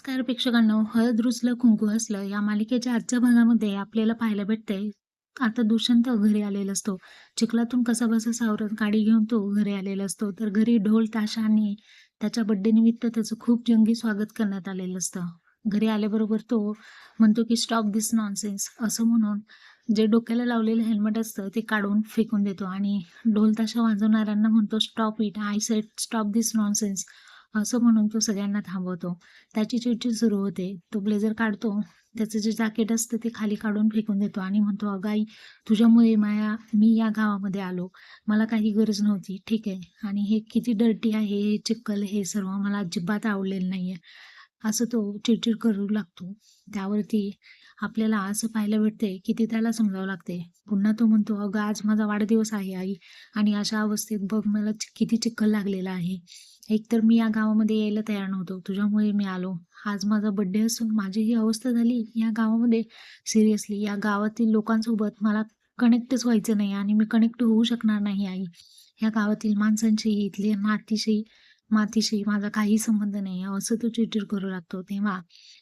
नमस्कार प्रेक्षकांनो. हळद रुजलं कुंकू हसलं या मालिकेच्या आजच्या भागामध्ये आपल्याला पाहायला भेटते आता दुष्यंत घरी आलेला असतो. चिखलातून कसा बसा सावरत गाडी घेऊन तो घरी आलेला असतो. तर घरी ढोल ताशा आणि त्याच्या बड्डे निमित्त त्याचं खूप जंगी स्वागत करण्यात आलेलं असतं. घरी आल्याबरोबर तो म्हणतो की स्टॉप दिस नॉनसेन्स असं म्हणून जे डोक्याला लावलेलं हेल्मेट असतं ते काढून फेकून देतो. आणि ढोल ताशा वाजवणाऱ्यांना म्हणतो stop it I said stop this nonsense असं म्हणून तो सगळ्यांना थांबवतो. त्याची चिडचिड सुरू होते. तो ब्लेझर काढतो. त्याचं जे जॅकेट असतं ते खाली काढून फेकून देतो आणि म्हणतो अगाई तुझ्यामुळे माया मी या गावामध्ये आलो. मला काही गरज नव्हती. ठीक आहे. आणि हे किती डर्टी आहे हे चिक्कल हे सर्व मला अजिबात आवडलेलं नाही आहे असं तो चिडचिड करू लागतो. त्यावरती आपल्याला असं पाहायला भेटते की ती त्याला समजावं लागते पुन्हा तो म्हणतो अगं आज माझा वाढदिवस आहे आई. आणि अशा अवस्थेत बघ मला किती चिखल लागलेला आहे. एकतर मी या गावामध्ये यायला तयार नव्हतो. तुझ्यामुळे मी आलो. आज माझा बड्डे असून माझी ही अवस्था झाली. या गावामध्ये सिरियसली या गावातील लोकांसोबत मला कनेक्टच व्हायचं नाही आणि मी कनेक्ट होऊ शकणार नाही आई. या गावातील माणसांशी इथले नातीशी मातीशी माझा काही संबंध नाही. असं तो चिडचिड करू लागतो. तेव्हा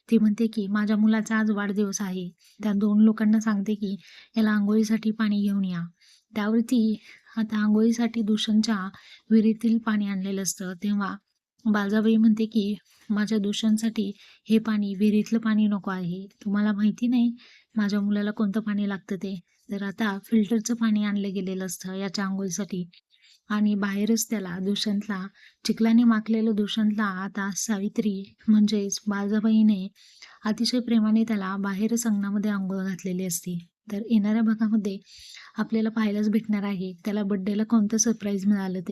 ती म्हणते की माझ्या मुलाचा आज वाढदिवस आहे. त्या दोन लोकांना सांगते की याला आंघोळीसाठी पाणी घेऊन या. त्यावरती आता आंघोळीसाठी दूषणच्या विहिरीतील पाणी आणलेलं असतं. तेव्हा बाळजाबाई म्हणते की माझ्या दूषणसाठी हे पाणी विहिरीतलं पाणी नको आहे. तुम्हाला माहिती नाही माझ्या मुलाला कोणतं पाणी लागतं ते? तर आता फिल्टरचं पाणी आणलं गेलेलं असतं याच्या आंघोळीसाठी. आणि बाहेरच त्याला दुष्यंतला चिखलाने माखलेलं दुष्यंतला आता सावित्री म्हणजेच बाजाबाईने अतिशय प्रेमाने त्याला बाहेरच अंगणामध्ये आंघोळ घातलेली असते. तर येणाऱ्या भागामध्ये आपल्याला पाहायलाच भेटणार आहे. त्याला बड्डेला कोणतं सरप्राईज मिळालं ते?